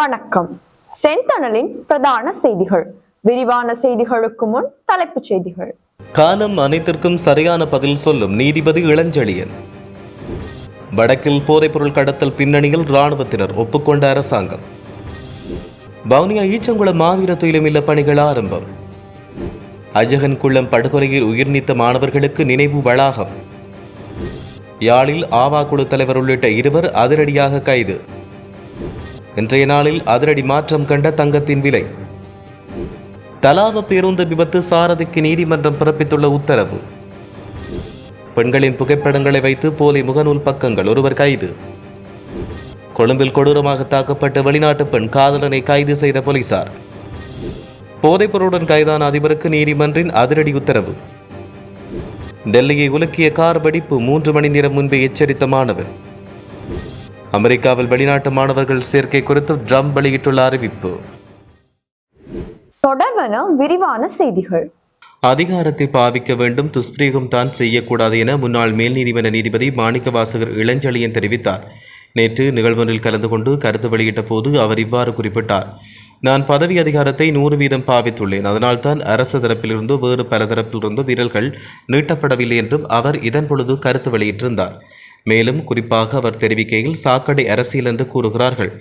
வணக்கம். செந்தணலின் பிரதான செய்திகள். விரிவான செய்திகளுக்கு முன் தலைப்புச் செய்திகள். காலம் அனைத்திற்கும் சரியான பதில் சொல்லும் நீதிபதி இளஞ்செழியன். வடக்கில் போதைப்பொருள் கடத்தல் பின்னணியில் ராணுவத்தினர் ஒப்புக்கொண்ட அரசாங்கம். வவுனியா ஈச்சங்குளம் மாவீர துயிலுமில்ல பணிகள் ஆரம்பம். அஜகன்குளம் படுகொலையில் உயிர் நீத்த மாணவர்களுக்கு நினைவு வளாகம். யாழில் ஆவா குழு தலைவர் உள்ளிட்ட இருவர் அதிரடியாக கைது. இன்றைய நாளில் அதிரடி மாற்றம் கண்ட தங்கத்தின் விலை. தலாவ பேருந்து விபத்து சாரதிக்கு நீதிமன்றம் பிறப்பித்துள்ள உத்தரவு. பெண்களின் புகைப்படங்களை வைத்து போலி முகநூல் பக்கங்கள் ஒருவர் கைது. கொழும்பில் கொடூரமாக தாக்கப்பட்ட வெளிநாட்டு பெண் காதலனை கைது செய்த போலீசார். போதைப்பொருளுடன் கைதான அதிபருக்கு நீதிமன்றின் அதிரடி உத்தரவு. டெல்லியை உலுக்கிய கார் வெடிப்பு மூன்று மணி நேரம் முன்பே எச்சரித்த மாணவர் அமெரிக்காவில் வெளிநாட்டு மாணவர்கள் சேர்க்கை குறித்து ட்ரம்ப் வெளியிட்டுள்ள அறிவிப்பு. தொடர்வன விரிவான செய்திகள். அதிகாரத்தை பாவிக்க வேண்டும் துஷ்பிரயோகம் தான் செய்யக்கூடாது என முன்னாள் மேல் நீதிமன்ற நீதிபதி மாணிக்க வாசகர் இளஞ்செழியன் தெரிவித்தார். நேற்று நிகழ்வொன்றில் கலந்து கொண்டு கருத்து வெளியிட்ட போது அவர் இவ்வாறு குறிப்பிட்டார். நான் பதவி அதிகாரத்தை நூறு வீதம் பாவித்துள்ளேன். அதனால்தான் அரசு தரப்பிலிருந்தோ வேறு பல தரப்பிலிருந்தோ வீரர்கள் நீட்டப்படவில்லை என்றும் அவர் இதன் பொழுது கருத்து வெளியிட்டிருந்தார். மேலும் குறிப்பாக அவர் தெரிவிக்கையில் சாக்கடை அரசியல் என்று கூறுகிறார்கள்.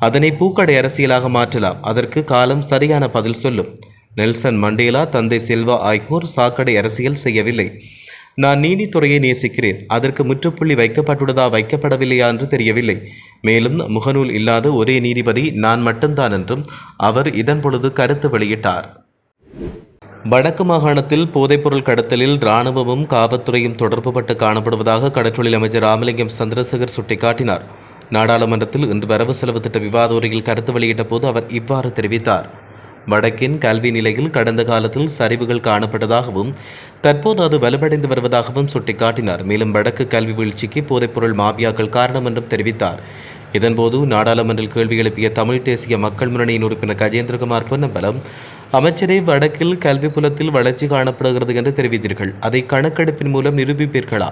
அதனை பூக்கடை அரசியலாக மாற்றலாம். அதற்கு காலம் சரியான பதில் சொல்லும். நெல்சன் மண்டேலா தந்தை செல்வா ஆகியோர் சாக்கடை அரசியல் செய்யவில்லை. நான் நீதித்துறையை நேசிக்கிறேன். அதற்கு முற்றுப்புள்ளி வைக்கப்பட்டுள்ளதா வைக்கப்படவில்லையா என்று தெரியவில்லை. மேலும் முகநூல் இல்லாத ஒரே நீதிபதி நான் மட்டும்தான் என்றும் அவர் இதன் பொழுது கருத்து வெளியிட்டார். வடக்கு மாகாணத்தில் போதைப்பொருள் கடத்தலில் இராணுவமும் காவல்துறையும் தொடர்புபட்டு காணப்படுவதாக கடற்றொழில் அமைச்சர் ராமலிங்கம் சந்திரசேகர் சுட்டிக்காட்டினார். நாடாளுமன்றத்தில் இன்று வரவு செலவு திட்ட விவாத உரையில் கருத்து வெளியிட்ட போது அவர் இவ்வாறு தெரிவித்தார். வடக்கின் கல்வி நிலையில் கடந்த காலத்தில் சரிவுகள் காணப்பட்டதாகவும் தற்போது அது வலுவடைந்து வருவதாகவும் சுட்டிக்காட்டினார். மேலும் வடக்கு கல்வி வீழ்ச்சிக்கு போதைப்பொருள் மாபியாக்கள் காரணம் என்றும் தெரிவித்தார். இதன்போது நாடாளுமன்றில் கேள்வி எழுப்பிய தமிழ் தேசிய மக்கள் முன்னணியின் உறுப்பினர் கஜேந்திரகுமார் பொன்னம்பலம் அமைச்சரே வடக்கில் கல்வி புலத்தில் வளர்ச்சி காணப்படுகிறது என்று தெரிவித்தீர்கள். அதை கணக்கெடுப்பின் மூலம் நிரூபிப்பீர்களா?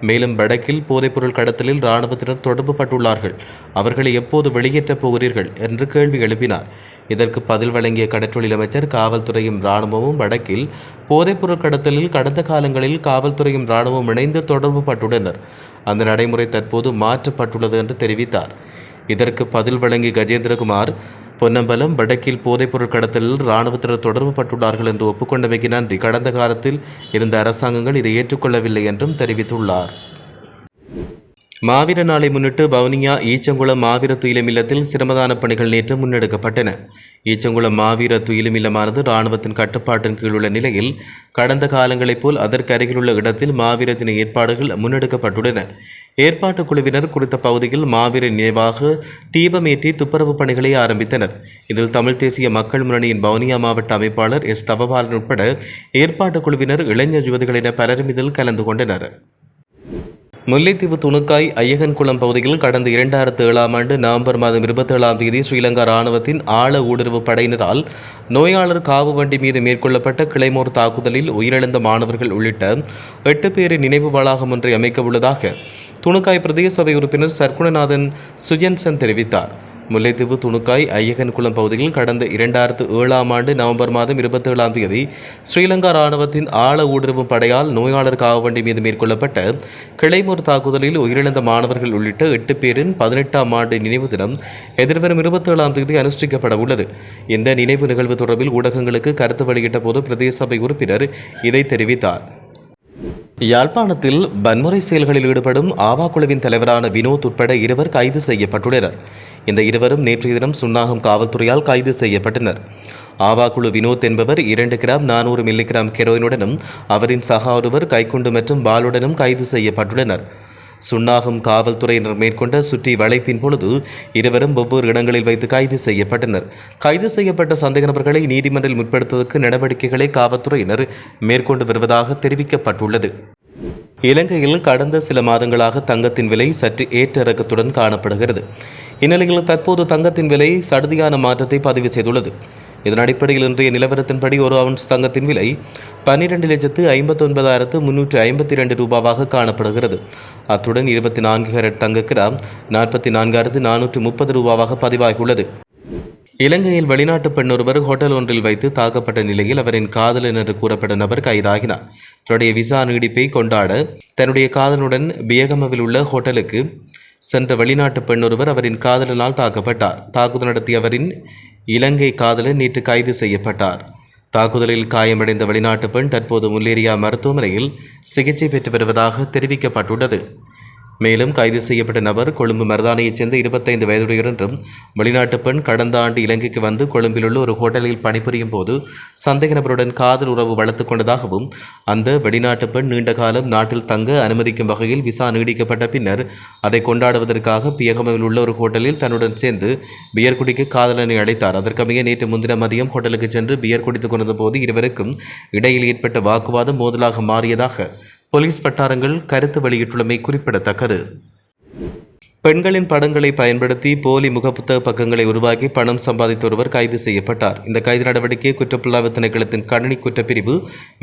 மேலும் வடக்கில் போதைப்பொருள் கடத்தலில் இராணுவத்தினர் தொடர்பு பட்டுள்ளார்கள் அவர்களை எப்போது வெளியேற்றப் போகிறீர்கள்? என்று கேள்வி எழுப்பினார். இதற்கு பதில் வழங்கிய கடற்றொழில் அமைச்சர் காவல்துறையும் இராணுவமும் வடக்கில் போதைப்பொருள் கடத்தலில் கடந்த காலங்களில் காவல்துறையும் இராணுவம் இணைந்து தொடர்பு பட்டுள்ளனர் அந்த நடைமுறை தற்போது மாற்றப்பட்டுள்ளது என்று தெரிவித்தார். இதற்கு பதில் வழங்கிய கஜேந்திரகுமார் பொன்னம்பலம் வடக்கில் போதைப்பொருள் கடத்தலில் இராணுவத்தினர் தொடர்பு பட்டுள்ளார்கள் என்று ஒப்புக்கொண்டமைக்கு நன்றி. கடந்த காலத்தில் இருந்த அரசாங்கங்கள் இதை ஏற்றுக்கொள்ளவில்லை என்றும் தெரிவித்துள்ளார். மாவீர நாளை முன்னிட்டு வவுனியா ஈச்சங்குளம் மாவீர துயிலும் இல்லத்தில் சிரமதான பணிகள் நேற்று முன்னெடுக்கப்பட்டன. ஈச்சங்குளம் மாவீர துயிலும் இல்லமானது இராணுவத்தின் கட்டுப்பாட்டின் கீழ் உள்ள நிலையில் கடந்த காலங்களைப் போல் அதற்கு அருகிலுள்ள இடத்தில் மாவீரத்தின் ஏற்பாடுகள் முன்னெடுக்கப்பட்டுள்ளன. ஏற்பாட்டுக் குழுவினர் குறித்த பகுதியில் மாவீர நினைவாக தீபமேற்றி துப்புரவு பணிகளை ஆரம்பித்தனர். இதில் தமிழ் தேசிய மக்கள் முன்னணியின் வவுனியா மாவட்ட அமைப்பாளர் எஸ் தவபாலன் உட்பட ஏற்பாட்டுக் குழுவினர் இளைஞர் யுவதிகள் என பலரும் இதில் கலந்து கொண்டனர். முல்லைத்தீவு துணுக்காய் ஐயகன்குளம் பகுதியில் கடந்த இரண்டாயிரத்து ஏழாம் ஆண்டு நவம்பர் மாதம் இருபத்தேழாம் தேதி ஸ்ரீலங்கா ராணுவத்தின் ஆழ ஊடுருவு படையினரால் நோயாளர் காவு வண்டி மீது மேற்கொள்ளப்பட்ட கிளைமோர் தாக்குதலில் உயிரிழந்த மாணவர்கள் உள்ளிட்ட எட்டு பேரின் நினைவு வளாகம் ஒன்றை அமைக்க உள்ளதாக துணுக்காய் பிரதேச சபை உறுப்பினர் சர்க்குணநாதன் சுஜன்சன் தெரிவித்தார். முல்லைத்தீவு துணுக்காய் ஐயகன்குளம் பகுதியில் கடந்த இரண்டாயிரத்து ஏழாம் ஆண்டு நவம்பர் மாதம் இருபத்தேழாம் தேதி ஸ்ரீலங்கா ராணுவத்தின் ஆழ ஊடுருவும் படையால் நோயாளர் காவண்டி மீது மேற்கொள்ளப்பட்ட கிளைமூர் தாக்குதலில் உயிரிழந்த மாணவர்கள் உள்ளிட்ட எட்டு பேரின் பதினெட்டாம் ஆண்டு நினைவு தினம் எதிர்வரும் இருபத்தேழாம் தேதி அனுஷ்டிக்கப்பட உள்ளது. இந்த நினைவு நிகழ்வு தொடர்பில் ஊடகங்களுக்கு கருத்து வெளியிட்ட போது பிரதேச சபை உறுப்பினர் இதை தெரிவித்தார். யாழ்ப்பாணத்தில் வன்முறை செயல்களில் ஈடுபடும் ஆவா குழுவின் தலைவரான வினோத் உட்பட இருவர் கைது செய்யப்பட்டுள்ளனர். இந்த இருவரும் நேற்றைய தினம் சுன்னாகம் காவல்துறையால் கைது செய்யப்பட்டனர். ஆவா குழு வினோத் என்பவர் இரண்டு கிராம் நானூறு மில்லிகிராம் கெரோயினுடனும் அவரின் சகா ஒருவர் கைக்குண்டு மற்றும் பாலுடனும் கைது செய்யப்பட்டுள்ளனர். சுன்னாகம் காவல்துறையினர் மேற்கொண்ட சுற்றி வளைப்பின் பொழுது இருவரும் ஒவ்வொரு இடங்களில் வைத்து கைது செய்யப்பட்டனர். கைது செய்யப்பட்ட சந்தேக நபர்களை நீதிமன்றில் முற்படுத்துவதற்கு நடவடிக்கைகளை காவல்துறையினர் மேற்கொண்டு வருவதாக தெரிவிக்கப்பட்டுள்ளது. இலங்கையில் கடந்த சில மாதங்களாக தங்கத்தின் விலை சற்று ஏற்ற இறக்கத்துடன் காணப்படுகிறது. இந்நிலையில் தற்போது தங்கத்தின் விலை சடுதியான மாற்றத்தை பதிவு செய்துள்ளது. இதன் அடிப்படையில் இன்றைய நிலவரத்தின்படி ஒரு அவுன்ஸ் தங்கத்தின் விலை பன்னிரண்டு லட்சத்து ஐம்பத்தொன்பதாயிரத்து முன்னூற்றி ஐம்பத்தி ரெண்டு ரூபாவாக காணப்படுகிறது. அத்துடன் இருபத்தி நான்கு கேரட் தங்க கிராம் நாற்பத்தி நான்காயிரத்து நானூற்று முப்பது ரூபாவாக பதிவாகியுள்ளது. இலங்கையில் வெளிநாட்டு பெண் ஒருவர் ஹோட்டல் ஒன்றில் வைத்து தாக்கப்பட்ட நிலையில் அவரின் காதலன் என்று கூறப்பட்ட நபர் கைதாகினார். தன்னுடைய விசா நீடிப்பை கொண்டாட தன்னுடைய காதலுடன் பியகமவில் உள்ள ஹோட்டலுக்கு சென்ற வெளிநாட்டு பெண் ஒருவர் அவரின் காதலனால் தாக்கப்பட்டார். தாக்குதல் நடத்திய அவரின் இலங்கை காதலன் நேற்று கைது செய்யப்பட்டார். தாக்குதலில் காயமடைந்த வெளிநாட்டு பெண் தற்போது முல்லேரியா மருத்துவமனையில் சிகிச்சை பெற்று வருவதாக தெரிவிக்கப்பட்டுள்ளது. மேலும் கைது செய்யப்பட்ட நபர் கொழும்பு மருதானையைச் சேர்ந்த இருபத்தைந்து வயதுடையவர் என்றும் வெளிநாட்டு பெண் கடந்த ஆண்டு இலங்கைக்கு வந்து கொழும்பில் உள்ள ஒரு ஹோட்டலில் பணிபுரியும் போது சந்தேக நபருடன் காதல் உறவு வளர்த்துக் கொண்டதாகவும் அந்த வெளிநாட்டு பெண் நீண்ட காலம் நாட்டில் தங்க அனுமதிக்கும் வகையில் விசா நீடிக்கப்பட்ட பின்னர் அதை கொண்டாடுவதற்காக பியகமில் உள்ள ஒரு ஹோட்டலில் தன்னுடன் சேர்ந்து பியர் குடிக்க காதலனை அழைத்தார். அதற்கமைய நேற்று முன்தின மதியம் ஹோட்டலுக்கு சென்று பியர் குடித்துக் கொண்டிருந்த போது இருவருக்கும் இடையில் ஏற்பட்ட வாக்குவாதம் மோதலாக மாறியதாக போலீஸ் வட்டாரங்கள் கருத்து வெளியிட்டுள்ளமை குறிப்பிடத்தக்கது. பெண்களின் படங்களை பயன்படுத்தி போலி முகப்புத்தக பக்கங்களை உருவாக்கி பணம் சம்பாதித்த ஒருவர் கைது செய்யப்பட்டார். இந்த கைது நடவடிக்கையை குற்றப்புலனாய்வு திணைக்களத்தின் கணினி குற்றப்பிரிவு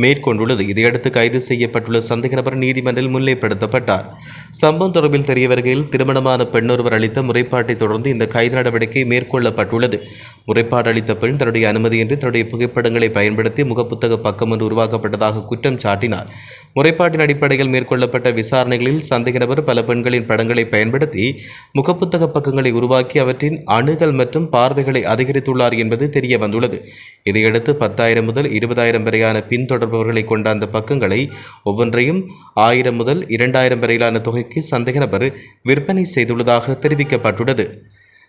மேற்கொண்டுள்ளது. இதையடுத்து கைது செய்யப்பட்டுள்ள சந்தேக நபர் நீதிமன்றில் முன்னிலைப்படுத்தப்பட்டார். சம்பவம் தொடர்பில் தெரிய வருகையில் திருமணமான பெண்ணொருவர் அளித்த முறைப்பாட்டை தொடர்ந்து இந்த கைது நடவடிக்கை மேற்கொள்ளப்பட்டுள்ளது. முறைப்பாடு அளித்த பெண் தன்னுடைய அனுமதியின்றி தன்னுடைய புகைப்படங்களை பயன்படுத்தி முகப்புத்தக பக்கம் ஒன்று உருவாக்கப்பட்டதாக குற்றம் சாட்டினார். முறைப்பாட்டின் அடிப்படையில் மேற்கொள்ளப்பட்ட விசாரணைகளில் சந்தேக நபர் பல பெண்களின் படங்களை பயன்படுத்தி முகப்புத்தக பக்கங்களை உருவாக்கி அவற்றின் அணுகல் மற்றும் பார்வைகளை அதிகரித்துள்ளார் என்பது தெரிய வந்துள்ளது இதையடுத்து பத்தாயிரம் முதல் இருபதாயிரம் வரையான பின்தொடர்பவர்களை கொண்ட அந்த பக்கங்களை ஒவ்வொன்றையும் ஆயிரம் முதல் இரண்டாயிரம் வரையிலான தொகைக்கு சந்தேக நபர் விற்பனை செய்துள்ளதாக தெரிவிக்கப்பட்டுள்ளது.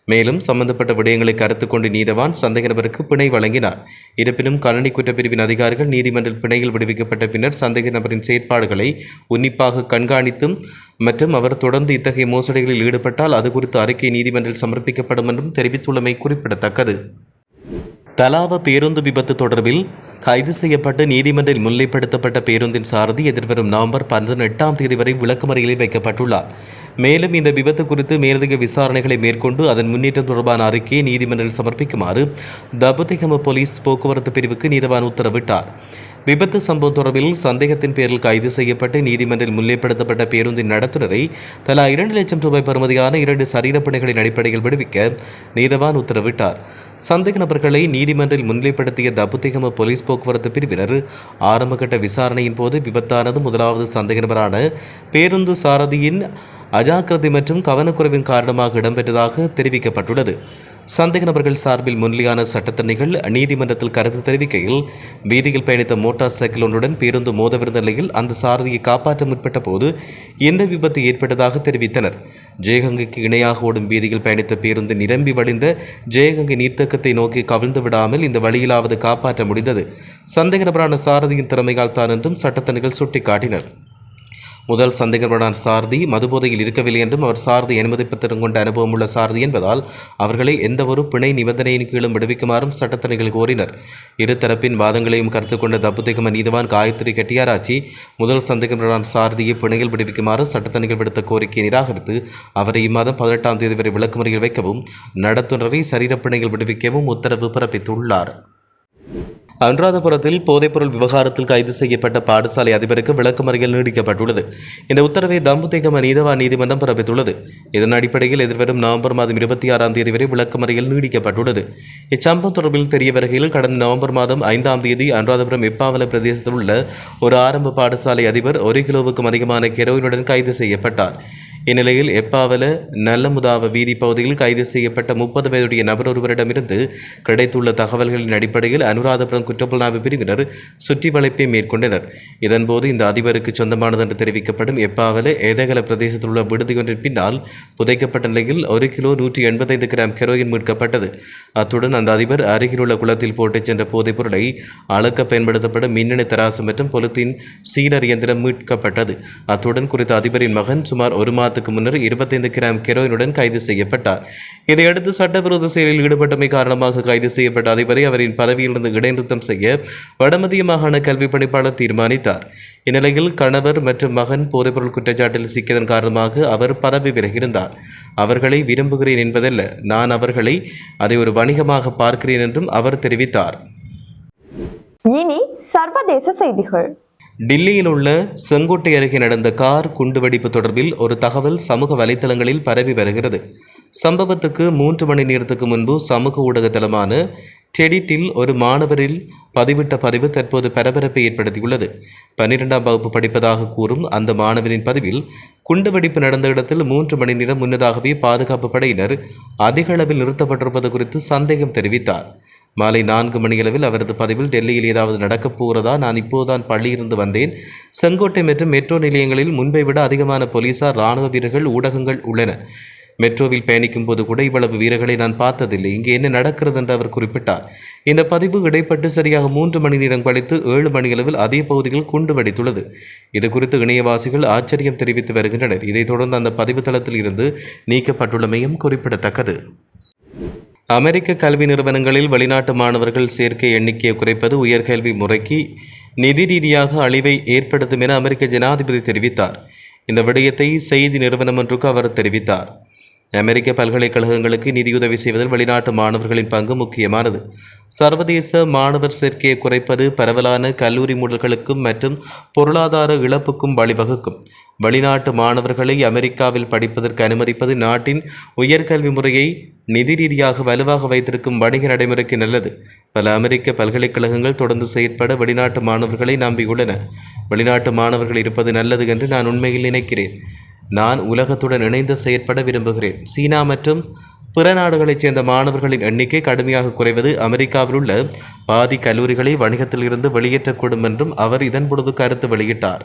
மேலும் சம்பந்தப்பட்ட விடயங்களை கருத்து கொண்டு நீதவான் சந்தேக நபருக்கு பிணை வழங்கினார். இருப்பினும் கணனி குற்றப்பிரிவின் அதிகாரிகள் நீதிமன்றில் பிணையில் விடுவிக்கப்பட்ட பின்னர் சந்தேக நபரின் செயற்பாடுகளை உன்னிப்பாக கண்காணித்தும் மற்றும் அவர் தொடர்ந்து இத்தகைய மோசடிகளில் ஈடுபட்டால் அது குறித்து அறிக்கை நீதிமன்றில் சமர்ப்பிக்கப்படும் என்றும் தெரிவித்துள்ளமை குறிப்பிடத்தக்கது. தலாவ பேருந்து விபத்து தொடர்பில் கைது செய்யப்பட்டு நீதிமன்றில் முன்னிலைப்படுத்தப்பட்ட பேருந்தின் சாரதி எதிர்வரும் நவம்பர் பதினெட்டாம் தேதி வரை விளக்குமறியலில் வைக்கப்பட்டுள்ளார். மேலும் இந்த விபத்து குறித்து மேலதிக விசாரணைகளை மேற்கொண்டு அதன் முன்னேற்றம் தொடர்பான அறிக்கையை நீதிமன்றில் சமர்ப்பிக்குமாறு தபுதிகம போலீஸ் போக்குவரத்து பிரிவுக்கு நீதவான் உத்தரவிட்டார். விபத்து சம்பவம் தொடர்பில் சந்தேகத்தின் பேரில் கைது செய்யப்பட்டு நீதிமன்றில் முன்னிலைப்படுத்தப்பட்ட பேருந்தின் நடத்துனரை தலா இரண்டு லட்சம் ரூபாய் பெறுமதியான இரண்டு சரீரப்பணிகளின் அடிப்படையில் விடுவிக்க நீதவான் உத்தரவிட்டார். சந்தேக நபர்களை நீதிமன்றில் முன்னிலைப்படுத்திய தபுத்திகம போலீஸ் போக்குவரத்து பிரிவினர் ஆரம்பகட்ட விசாரணையின் போது விபத்தானது முதலாவது சந்தேக நபரான பேருந்து சாரதியின் அஜாக்கிரதை மற்றும் கவனக்குறைவின் காரணமாக இடம்பெற்றதாக தெரிவிக்கப்பட்டுள்ளது. சந்தேக நபர்கள் சார்பில் முன்னிலையான சட்டத்தணிகள் நீதிமன்றத்தில் கருத்து தெரிவிக்கையில் வீதியில் பயணித்த மோட்டார் சைக்கிள் ஒன்றுடன் பேருந்து மோதவிருந்த நிலையில் அந்த சாரதியை காப்பாற்ற முற்பட்ட போது இந்த விபத்து ஏற்பட்டதாக தெரிவித்தனர். ஜெயகங்கைக்கு இணையாக ஓடும் வீதியில் பயணித்த பேருந்து நிரம்பி வழிந்த ஜெயகங்கை நீர்த்தக்கத்தை நோக்கி கவிழ்ந்து விடாமல் இந்த வழியிலாவது காப்பாற்ற முடிந்தது. சந்தேக நபரான சாரதியின் திறமையால் தான் என்றும் சட்டத்தரணிகள் சுட்டிக்காட்டினர். முதல் சந்தேகப்படான சாரதி மதுபோதையில் இருக்கவில்லை என்றும் அவர் சாரதி அனுமதிப்பத்திடம் பத்திரம் கொண்ட அனுபவம் உள்ள சாரதி என்பதால் அவர்களை எந்தவொரு பிணை நிபந்தனையின் கீழும் விடுவிக்குமாறும் சட்டத்தரணிகள் கோரினர். இருதரப்பின் வாதங்களையும் கருத்து கொண்ட தப்புதிகம நீதவான் காயத்ரி கெட்டியாராச்சி முதல் சந்தேகப்படான சாரதியை பிணையில் விடுவிக்குமாறு சட்டத்தணிகள் விடுத்த கோரிக்கையை நிராகரித்து அவரை இம்மாதம் பதினெட்டாம் தேதி வரை விளக்குமுறையில் வைக்கவும் நடத்துனரை சரீரப்பிணையில் விடுவிக்கவும் உத்தரவு பிறப்பித்துள்ளார். அனுராதபுரத்தில் போதைப்பொருள் விவகாரத்தில் கைது செய்யப்பட்ட பாடசாலை அதிபருக்கு விளக்குமறியல் நீடிக்கப்பட்டுள்ளது இந்த உத்தரவை தம்புதேகம நீதவா நீதிமன்றம் பிறப்பித்துள்ளது. இதன் அடிப்படையில் எதிர்வரும் நவம்பர் மாதம் இருபத்தி ஆறாம் தேதி வரை விளக்குமறியல் நீடிக்கப்பட்டுள்ளது இச்சம்பவம் தொடர்பில் தெரிய வருகையில் கடந்த நவம்பர் மாதம் ஐந்தாம் தேதி அனுராதபுரம் எப்பாவல பிரதேசத்தில் உள்ள ஒரு ஆரம்ப பாடசாலை அதிபர் ஒரு கிலோவுக்கும் அதிகமான கெரோயினுடன் கைது செய்யப்பட்டார். இந்நிலையில் எப்பாவல நல்லமுதாவ வீதி பகுதியில் கைது செய்யப்பட்ட முப்பது வயதுடைய நபர் ஒருவரிடமிருந்து கிடைத்துள்ள தகவல்களின் அடிப்படையில் அனுராதபுரம் குற்றப்புலனாய்வு பிரிவினர் சுற்றி வளைப்பை மேற்கொண்டனர். இதன்போது இந்த அதிபருக்கு சொந்தமானது என்று தெரிவிக்கப்படும் எப்பாவல ஏதகல பிரதேசத்தில் உள்ள விடுதியொன்றின் பின்னால் புதைக்கப்பட்ட நிலையில் ஒரு கிலோ நூற்றி எண்பத்தைந்து கிராம் கெரோயின் மீட்கப்பட்டது. அத்துடன் அந்த அதிபர் அருகிலுள்ள குளத்தில் போட்டுச் சென்ற போதைப் பொருளை அளக்க பயன்படுத்தப்படும் மின்னணு தராசு மற்றும் பொலித்தீன் சீலர் இயந்திரம் மீட்கப்பட்டது. அத்துடன் குறித்த அதிபரின் மகன் சுமார் ஒரு மாதத்துக்கு முன்னர் இருபத்தைந்து கிராம் கெரோயினுடன் கைது செய்யப்பட்டார். இதையடுத்து சட்டவிரோத செயலில் ஈடுபட்டமை காரணமாக கைது செய்யப்பட்ட அதிபரை அவரின் பதவியிலிருந்து இடைநிறுத்தம் செய்ய வடமத்திய மாகாண கல்வி பணிப்பாளர் தீர்மானித்தார். இந்நிலையில் கணவர் மற்றும் மகன் போதைப்பொருள் குற்றச்சாட்டில் சிக்கியதன் காரணமாக அவர் பதவி விலகியிருந்தார். அவர்களை விரும்புகிறேன் என்பதல்ல நான் அவர்களை அதை ஒரு வணிகமாக பார்க்கிறேன் என்றும் அவர் தெரிவித்தார். இனி சர்வதேச செய்திகள். டில்லியில் உள்ள செங்கோட்டை அருகே நடந்த கார் குண்டுவெடிப்பு தொடர்பில் ஒரு தகவல் சமூக வலைத்தளங்களில் பரவி வருகிறது. சம்பவத்துக்கு மூன்று மணி நேரத்துக்கு முன்பு சமூக ஊடக தளமான டெடிட்டில் ஒரு மாணவரில் பதிவிட்ட பதிவு தற்போது பரபரப்பை ஏற்படுத்தியுள்ளது. பன்னிரெண்டாம் வகுப்பு படிப்பதாக கூறும் அந்த மாணவரின் பதிவில் குண்டுவெடிப்பு நடந்த இடத்தில் மூன்று மணி நேரம் முன்னதாகவே பாதுகாப்பு படையினர் அதிக அளவில் நிறுத்தப்பட்டிருப்பது குறித்து சந்தேகம் தெரிவித்தார். மாலை நான்கு மணியளவில் அவரது பதிவில் டெல்லியில் ஏதாவது நடக்கப் போகிறதா? நான் இப்போதுதான் பள்ளியிருந்து வந்தேன். செங்கோட்டை மற்றும் மெட்ரோ நிலையங்களில் முன்பை விட அதிகமான போலீசார் ராணுவ வீரர்கள் ஊடகங்கள் உள்ளன. மெட்ரோவில் பயணிக்கும் போது கூட இவ்வளவு வீரர்களை நான் பார்த்ததில்லை. இங்கே என்ன நடக்கிறது என்று அவர் குறிப்பிட்டார். இந்த பதிவு இடைப்பட்டு சரியாக மூன்று மணி நேரம் கழித்து ஏழு மணியளவில் அதே பகுதியில் குண்டு வெடித்துள்ளது இது குறித்து இணையவாசிகள் ஆச்சரியம் தெரிவித்து வருகின்றனர். இதைத் தொடர்ந்து அந்த பதிவு தளத்தில் இருந்து நீக்கப்பட்டுள்ளமையும் குறிப்பிடத்தக்கது. அமெரிக்க கல்வி நிறுவனங்களில் வெளிநாட்டு மாணவர்கள் சேர்க்கை எண்ணிக்கையை குறைப்பது உயர்கல்வி முறைக்கு நிதி ரீதியாக அழிவை ஏற்படுத்தும் என அமெரிக்க ஜனாதிபதி தெரிவித்தார். இந்த விடயத்தை செய்தி நிறுவனம் ஒன்றுக்கு அவர் தெரிவித்தார். அமெரிக்க பல்கலைக்கழகங்களுக்கு நிதியுதவி செய்வதில் வெளிநாட்டு மாணவர்களின் பங்கு முக்கியமானது. சர்வதேச மாணவர் சேர்க்கையை குறைப்பது பரவலான கல்லூரி மூடல்களுக்கும் மற்றும் பொருளாதார இழப்புக்கும் வழிவகுக்கும். வெளிநாட்டு மாணவர்களை அமெரிக்காவில் படிப்பதற்கு அனுமதிப்பது நாட்டின் உயர்கல்வி முறையை நிதி ரீதியாக வலுவாக வைத்திருக்கும் வணிக நடைமுறைக்கு நல்லது. பல அமெரிக்க பல்கலைக்கழகங்கள் தொடர்ந்து செயற்பட வெளிநாட்டு மாணவர்களை நம்பியுள்ளன. வெளிநாட்டு மாணவர்கள் இருப்பது நல்லது என்று நான் உண்மையில் நினைக்கிறேன். நான் உலகத்துடன் இணைந்து செயற்பட விரும்புகிறேன். சீனா மற்றும் பிற நாடுகளைச் சேர்ந்த மாணவர்களின் எண்ணிக்கை கடுமையாக குறைவது அமெரிக்காவில் உள்ள பாதி கல்லூரிகளை வணிகத்தில் இருந்து வெளியேற்றக்கூடும் என்றும் அவர் இதன் பொழுது கருத்து வெளியிட்டார்.